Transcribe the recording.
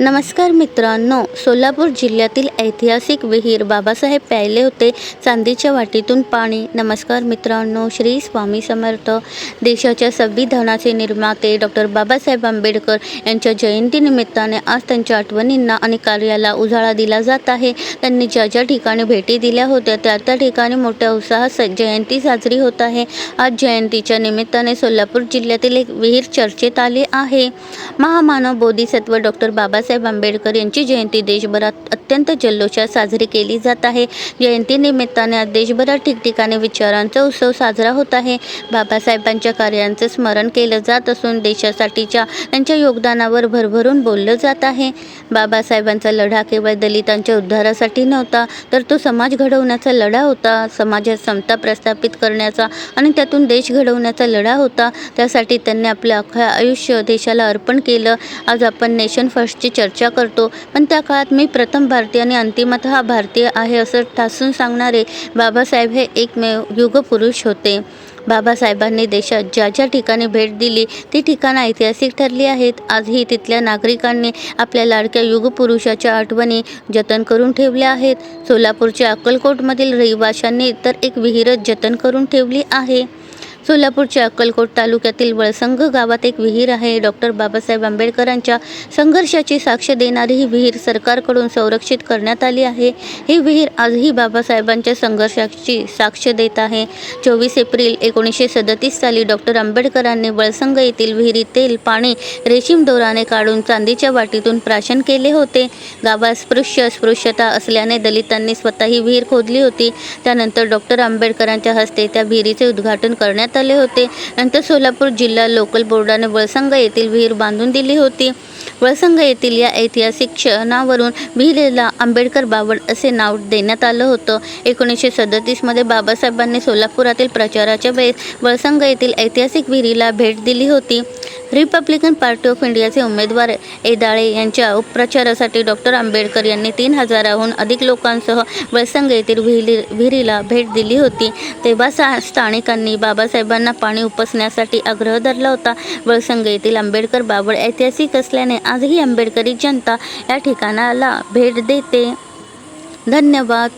नमस्कार मित्रांनो सोलापूर जिल्ह्यातील ऐतिहासिक विहीर बाबासाहेब प्यायले होते चांदीच्या वाटीतून पाणी. नमस्कार मित्रांनो श्री स्वामी समर्थ. देशाच्या संविधानाचे निर्माते डॉक्टर बाबासाहेब आंबेडकर यांच्या जयंतीनिमित्ताने आज त्यांच्या आठवणींना आणि कार्याला उजाळा दिला जात आहे. त्यांनी ज्या ज्या ठिकाणी भेटी दिल्या होत्या त्या त्या ठिकाणी मोठ्या उत्साहात जयंती साजरी होत आहे. आज जयंतीच्या निमित्ताने सोलापूर जिल्ह्यातील एक विहीर चर्चेत आले आहे. महामानव बोधिसत्व डॉक्टर बाबासाहेब आंबेडकर यांची जयंती देशभरात अत्यंत जल्लोषात साजरी केली जात आहे. जयंतीनिमित्ताने आज देशभरात ठिकठिकाणी विचारांचा उत्सव साजरा होत आहे. बाबासाहेबांच्या कार्यांचं स्मरण केलं जात असून देशासाठीच्या त्यांच्या योगदानावर भरभरून बोललं जात आहे. बाबासाहेबांचा लढा केवळ दलितांच्या उद्धारासाठी नव्हता तर तो समाज घडवण्याचा लढा होता. समाजात समता प्रस्थापित करण्याचा आणि त्यातून देश घडवण्याचा लढा होता. त्यासाठी त्यांनी आपलं अख्खं आयुष्य देशाला अर्पण केलं. आज आपण नेशन फर्स्टची चर्चा करतो. पण त्या काळात मी प्रथम भारतीय आणि हा भारतीय आहे असं ठासून सांगणारे बाबासाहेब हे एकमेव युगपुरुष होते. बाबासाहेबांनी देशात ज्या ज्या ठिकाणी भेट दिली ती ठिकाणं ऐतिहासिक ठरली आहेत. आजही तिथल्या नागरिकांनी आपल्या लाडक्या युगपुरुषाच्या आठवणी जतन करून ठेवल्या आहेत. सोलापूरच्या अक्कलकोटमधील रहिवाशांनी तर एक विहीरच जतन करून ठेवली आहे. सोलापूरच्या अक्कलकोट तालुक्यातील वळसंग गावात एक विहीर आहे. डॉक्टर बाबासाहेब आंबेडकरांच्या संघर्षाची साक्ष देणारी ही विहीर सरकारकडून संरक्षित करण्यात आली आहे. ही विहीर आजही बाबासाहेबांच्या संघर्षाची साक्ष देत आहे. चोवीस एप्रिल एकोणीसशे सदतीस साली डॉक्टर आंबेडकरांनी वळसंग येथील विहिरीत तेल पाणी रेशीम दोराने काढून चांदीच्या वाटीतून प्राशन केले होते. गावात स्पृश्य अस्पृश्यता असल्याने दलितांनी स्वतः ही विहीर खोदली होती. त्यानंतर डॉक्टर आंबेडकरांच्या हस्ते त्या विहिरीचे उद्घाटन करण्यात आले होते. नंतर सोलापूर जिल्हा लोकल बोर्डाने वळसंग येथील विहीर बांधून दिली होती. वळसंग येथील या ऐतिहासिक क्षणावरून विहिरीला आंबेडकर बावड असे नाव देण्यात आलं होतं. एकोणीसशे सदतीसमध्ये बाबासाहेबांनी सोलापुरातील प्रचाराच्या वेळेस वळसंग येथील ऐतिहासिक विहिरीला भेट दिली होती. रिपब्लिकन पार्टी ऑफ इंडियाचे उमेदवार एदाळे यांच्या उपप्रचारासाठी डॉक्टर आंबेडकर यांनी तीन हजाराहून अधिक लोकांसह वळसंग येथील विहिरी विहिरीला भेट दिली होती. तेव्हा सा स्थानिकांनी बाबासाहेबांना पाणी उपसण्यासाठी आग्रह धरला होता. वळसंग येथील आंबेडकर बाबळ ऐतिहासिक असल्याने आजही आंबेडकरी जनता या ठिकाणाला भेट देते. धन्यवाद.